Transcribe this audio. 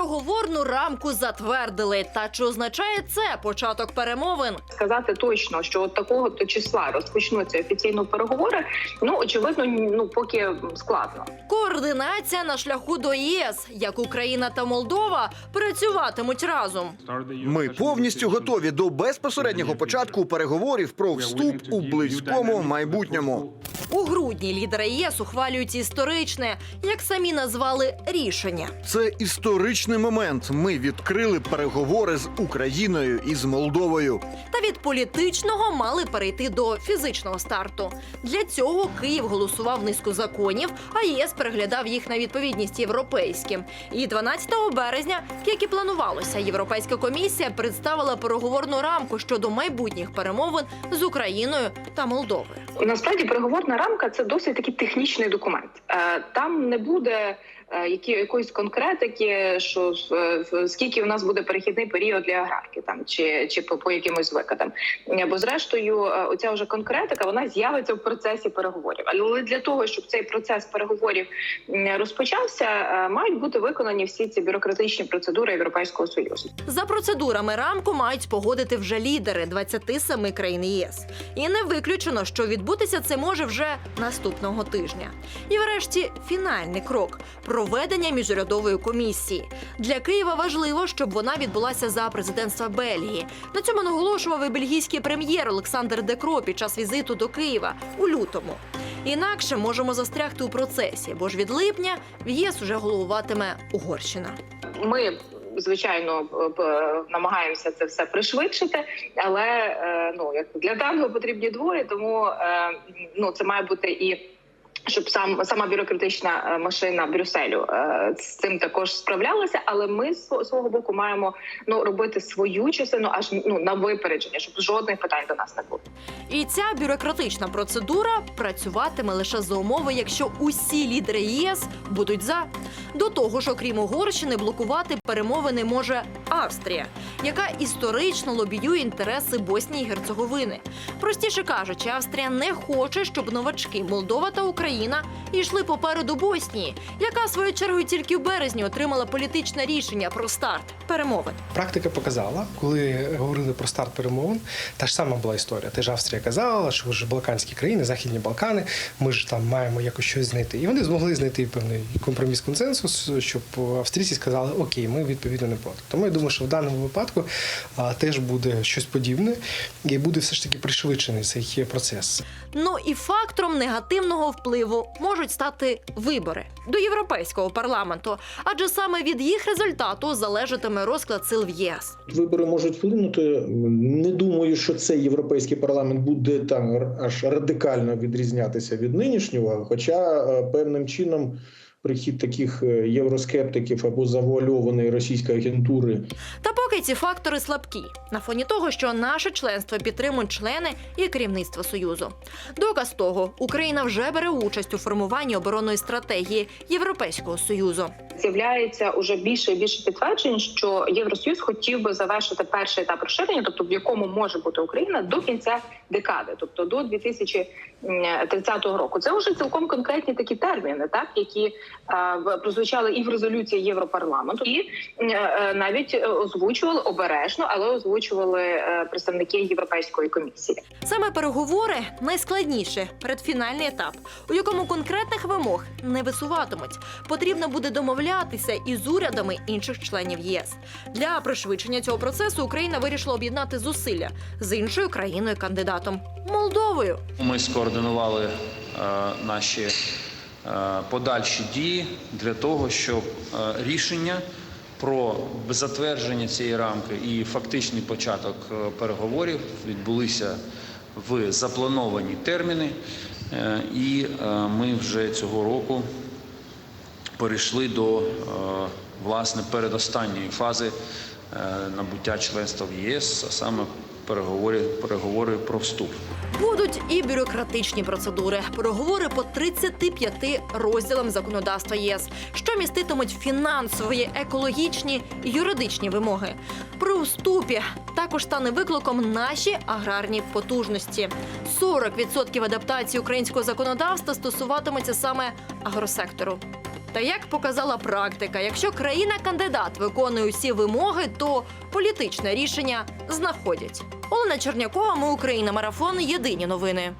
Переговорну рамку затвердили. Та чи означає це початок перемовин? сказати точно, що от такого то числа розпочнуться офіційно переговори. Ну очевидно, ну поки складно. Координація на шляху до ЄС, як Україна та Молдова працюватимуть разом. Ми повністю готові до безпосереднього початку переговорів про вступ у близькому майбутньому. У грудні лідери ЄС ухвалюють історичне, як самі назвали, рішення. Це історичний момент. Ми відкрили переговори з Україною і з Молдовою. Та від політичного мали перейти до фізичного старту. Для цього Київ голосував низку законів, а ЄС переглядав їх на відповідність європейським. І 12 березня, як і планувалося, Європейська комісія представила переговорну рамку щодо майбутніх перемовин з Україною та Молдовою. Насправді переговорна рамка це досить такий технічний документ. Е, Там не буде е, які якоїсь конкретики, що скільки у нас буде перехідний період для аграрки, там чи, чи по, по якимось викидам. Е, Бо зрештою, е, оця вже конкретика вона з'явиться в процесі переговорів. Але для того, щоб цей процес переговорів розпочався, мають бути виконані всі ці бюрократичні процедури Європейського союзу. За процедурами рамку мають погодити вже лідери 27 країн ЄС. І не виключено, що відбутися це може вже наступного тижня. І врешті фінальний крок проведення міжурядової комісії. Для Києва важливо, щоб вона відбулася за президентства Бельгії. На цьому наголошував і бельгійський прем'єр Олександр Декро під час візиту до Києва у лютому. Інакше можемо застрягти у процесі, бо ж від липня в ЄС уже головуватиме Угорщина. Ми звичайно б- намагаємося це все пришвидшити, але е, ну як для даного потрібні двоє, тому е, ну це має бути і. Щоб сам сама бюрократична е, машина Брюсселю е, з цим також справлялася, але ми з свого боку маємо ну робити свою частину аж ну на випередження, щоб жодних питань до нас не було. І ця бюрократична процедура працюватиме лише за умови, якщо усі лідери ЄС будуть за. До того ж, окрім Угорщини, блокувати перемовини може Австрія, яка історично лобіює інтереси Боснії і Герцеговини. Простіше кажучи, Австрія не хоче, щоб новачки Молдова та Україна йшли попереду Боснії, яка своєю чергою тільки в березні отримала політичне рішення про старт перемовин. Практика показала, коли говорили про старт перемовин, та ж сама була історія. Теж Австрія казала, що ж Балканські країни, Західні Балкани, ми ж там маємо якось щось знайти. І вони змогли знайти певний компроміс консенсус, щоб австрійці сказали, окей, ми відповідно не проти. Тому я думаю, що в даному випадку а, теж буде щось подібне, і буде все ж таки пришвидшений цей процес. Ну і фактором негативного впливу можуть стати вибори до європейського парламенту, адже саме від їх результату залежатиме розклад сил в ЄС. Вибори можуть вплинути. Не думаю, що цей європейський парламент буде там аж радикально відрізнятися від нинішнього. Хоча е, певним чином прихід таких е, євроскептиків або завуальованої російської агентури Та поки ці фактори слабкі на фоні того, що наше членство підтримують члени і керівництво союзу. Доказ того, Україна вже бере участь у формуванні оборонної стратегії Європейського союзу. З'являється уже більше і більше підтверджень, що Євросоюз хотів би завершити перший етап розширення, тобто в якому може бути Україна до кінця декади, тобто до 2030 року. Це вже цілком конкретні такі терміни, так які прозвучали і в резолюції Європарламенту, і е, е, навіть озвучували обережно, але озвучували е, представники Європейської комісії. Саме переговори найскладніше передфінальний етап, у якому конкретних вимог не висуватимуть. Потрібно буде домовлятися із урядами інших членів ЄС. Для пришвидшення цього процесу Україна вирішила об'єднати зусилля з іншою країною-кандидатом Молдовою. Ми скоординували е, наші е, подальші дії для того, щоб е, рішення про затвердження цієї рамки і фактичний початок е, переговорів відбулися в заплановані терміни, Е, і е, ми вже цього року перейшли до е, власне передостанньої фази е, набуття членства в ЄС, а саме переговори, переговори про вступ. Будуть і бюрократичні процедури, переговори по 35 розділам законодавства ЄС, що міститимуть фінансові, екологічні і юридичні вимоги. При вступі також стане викликом наші аграрні потужності. 40% адаптації українського законодавства стосуватиметься саме агросектору. Та як показала практика, якщо країна-кандидат виконує усі вимоги, то політичне рішення знаходять. Олена Чернякова, ми Україна, марафон. Єдині новини.